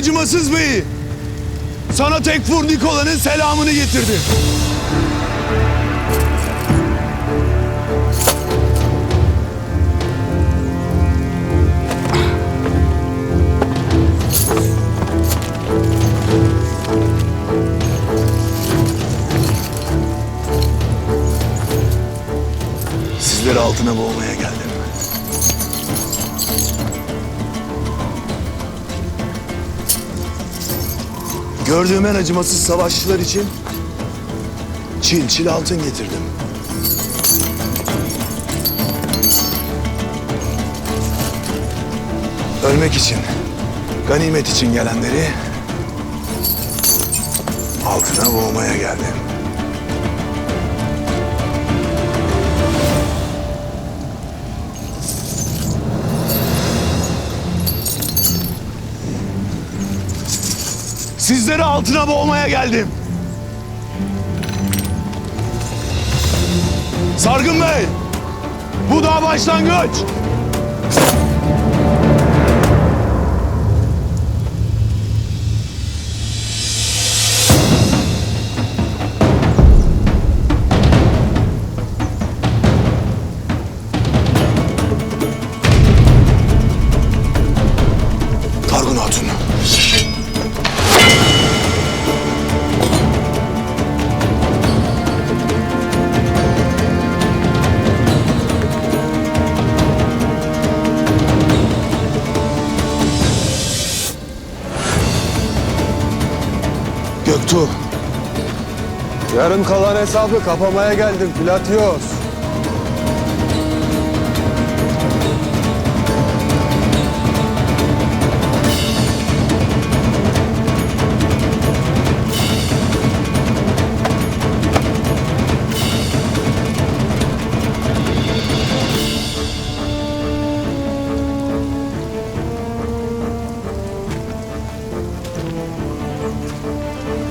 Acımasız beyi! Sana Tekfur Nikola'nın selamını getirdi. Sizleri altına boğmaya geldim. Gördüğüm en acımasız savaşçılar için çil çil altın getirdim. Ölmek için, ganimet için gelenleri altına boğmaya geldim. Sizleri altına boğmaya geldim. Sargın Bey, bu daha başlangıç. Göktuğ. Yarım kalan hesabı kapamaya geldim Platios.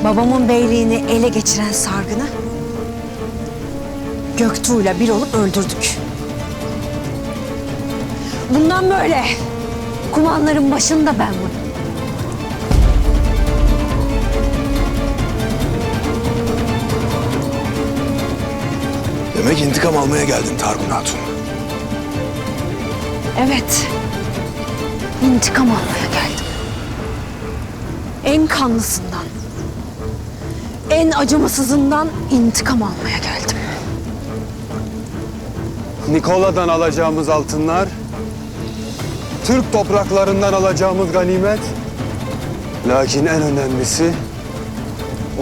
Babamın beyliğini ele geçiren sargını Göktuğ'la bir olup öldürdük. Bundan böyle kumanların başında ben varım. Demek intikam almaya geldin Targun Hatun. Evet, intikam almaya geldim. En kanlısından, en acımasızından intikam almaya geldim. Nikola'dan alacağımız altınlar, Türk topraklarından alacağımız ganimet, lakin en önemlisi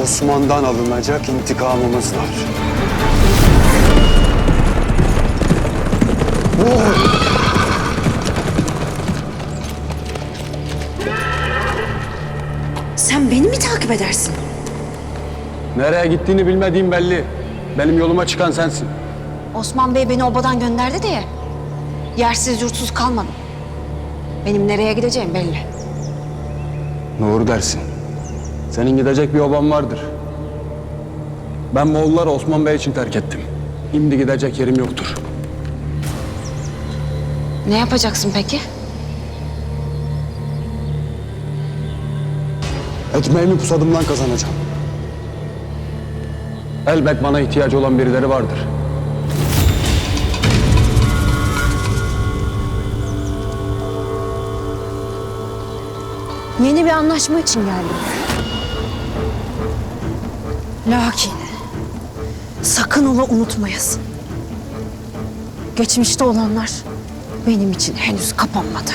Osman'dan alınacak intikamımız var. Sen beni mi takip edersin? Nereye gittiğini bilmediğim belli. Benim yoluma çıkan sensin. Osman Bey beni obadan gönderdi diye yersiz yurtsuz kalmadım. Benim nereye gideceğim belli. Doğru dersin. Senin gidecek bir oban vardır. Ben Moğolları Osman Bey için terk ettim. Şimdi gidecek yerim yoktur. Ne yapacaksın peki? Ekmeğimi pusadımdan kazanacağım. Elbet bana ihtiyacı olan birileri vardır. Yeni bir anlaşma için geldim. Lakin sakın ola unutmayasın. Geçmişte olanlar benim için henüz kapanmadı.